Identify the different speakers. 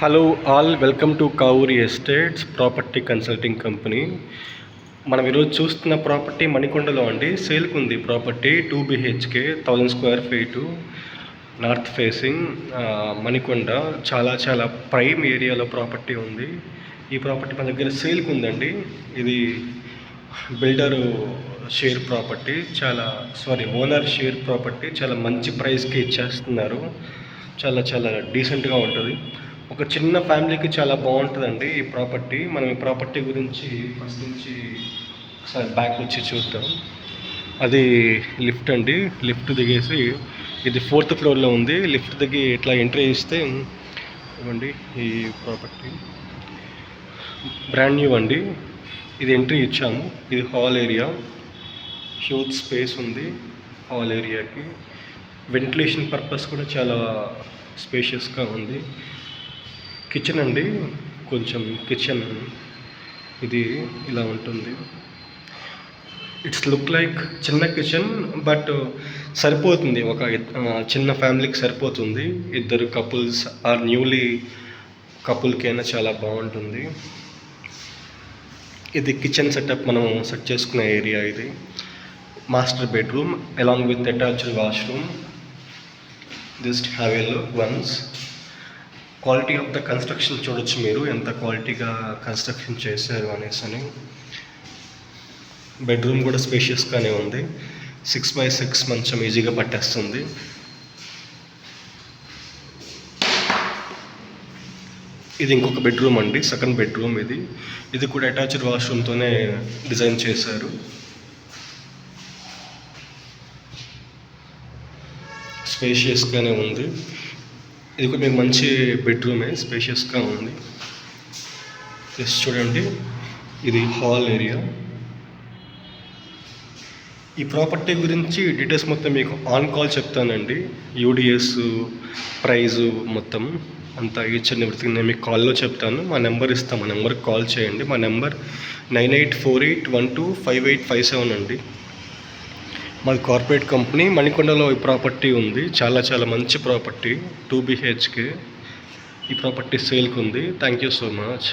Speaker 1: Hello all welcome to Kavuri estates property consulting company మనం ఈరోజు చూస్తున్న ప్రాపర్టీ మణికొండలో అండి. సేల్కి ఉంది property two BHK thousand square feet north facing Manikonda. చాలా చాలా ప్రైమ్ ఏరియాలో ప్రాపర్టీ ఉంది. ఈ ప్రాపర్టీ మన దగ్గర సేల్కి ఉందండి ఇది బిల్డరు షేర్ ప్రాపర్టీ చాలా సారీ ఓనర్ షేర్ ప్రాపర్టీ చాలా మంచి ప్రైస్కి ఇచ్చేస్తున్నారు. చాలా చాలా డీసెంట్గా ఉంటుంది. ఒక చిన్న ఫ్యామిలీకి చాలా బాగుంటుందండి ఈ ప్రాపర్టీ. మనం ఈ ప్రాపర్టీ గురించి ఫస్ట్ నుంచి ఒకసారి బ్యాక్ వచ్చి చూద్దాం. అది లిఫ్ట్ అండి. లిఫ్ట్ దిగేసి ఇది ఫోర్త్ ఫ్లోర్లో ఉంది. లిఫ్ట్ దిగి ఇట్లా ఎంట్రీ ఇస్తే ఇవ్వండి ఈ ప్రాపర్టీ. బ్రాండ్ న్యూ అండి. ఇది ఎంట్రీ ఇచ్చాము. ఇది హాల్ ఏరియా. హ్యూజ్ స్పేస్ ఉంది హాల్ ఏరియాకి. వెంటిలేషన్ పర్పస్ కూడా చాలా స్పేషియస్గా ఉంది. కిచెన్ అండి కొంచెం కిచెన్ ఇది ఇలా ఉంటుంది. ఇట్స్ లుక్ లైక్ చిన్న కిచెన్ బట్ సరిపోతుంది. ఒక చిన్న ఫ్యామిలీకి సరిపోతుంది. ఇద్దరు కపుల్స్ ఆర్ న్యూలీ కపుల్కైనా చాలా బాగుంటుంది. ఇది కిచెన్ సెటప్ మనం సెట్ చేసుకునే ఏరియా ఇది. Master bedroom along with attached washroom just have a look once quality of the construction చూడొచ్చు మీరు ఎంత క్వాలిటీగా కన్స్ట్రక్షన్ చేశారు అనేసి అని. బెడ్రూమ్ కూడా స్పేషియస్గానే ఉంది. సిక్స్ బై సిక్స్ మంచం ఈజీగా పట్టేస్తుంది. ఇది ఇంకొక బెడ్రూమ్ అండి సెకండ్ బెడ్రూమ్ ఇది. ఇది కూడా అటాచ్డ్ వాష్రూమ్తోనే డిజైన్ చేశారు. స్పేషియస్గానే ఉంది. ఇది కూడా మీకు మంచి బెడ్రూమే స్పేషియస్గా ఉంది. జస్ట్ చూడండి. ఇది హాల్ ఏరియా. ఈ ప్రాపర్టీ గురించి డీటెయిల్స్ మొత్తం మీకు ఆన్ కాల్ చెప్తానండి. యూడిఎస్ ప్రైజు మొత్తం అంతా ఇచ్చిన ఎవ్రీథింగ్ నేను మీకు కాల్లో చెప్తాను. మా నెంబర్ ఇస్తాను మా నెంబర్కి కాల్ చేయండి. మా number nine eight four eight one two five eight five seven అండి. మన కార్పొరేట్ కంపెనీ మణికొండలో ఈ ప్రాపర్టీ ఉంది. చాలా చాలా మంచి ప్రాపర్టీ టూ బిహెచ్కే ఈ ప్రాపర్టీ సేల్కి ఉంది. Thank you so much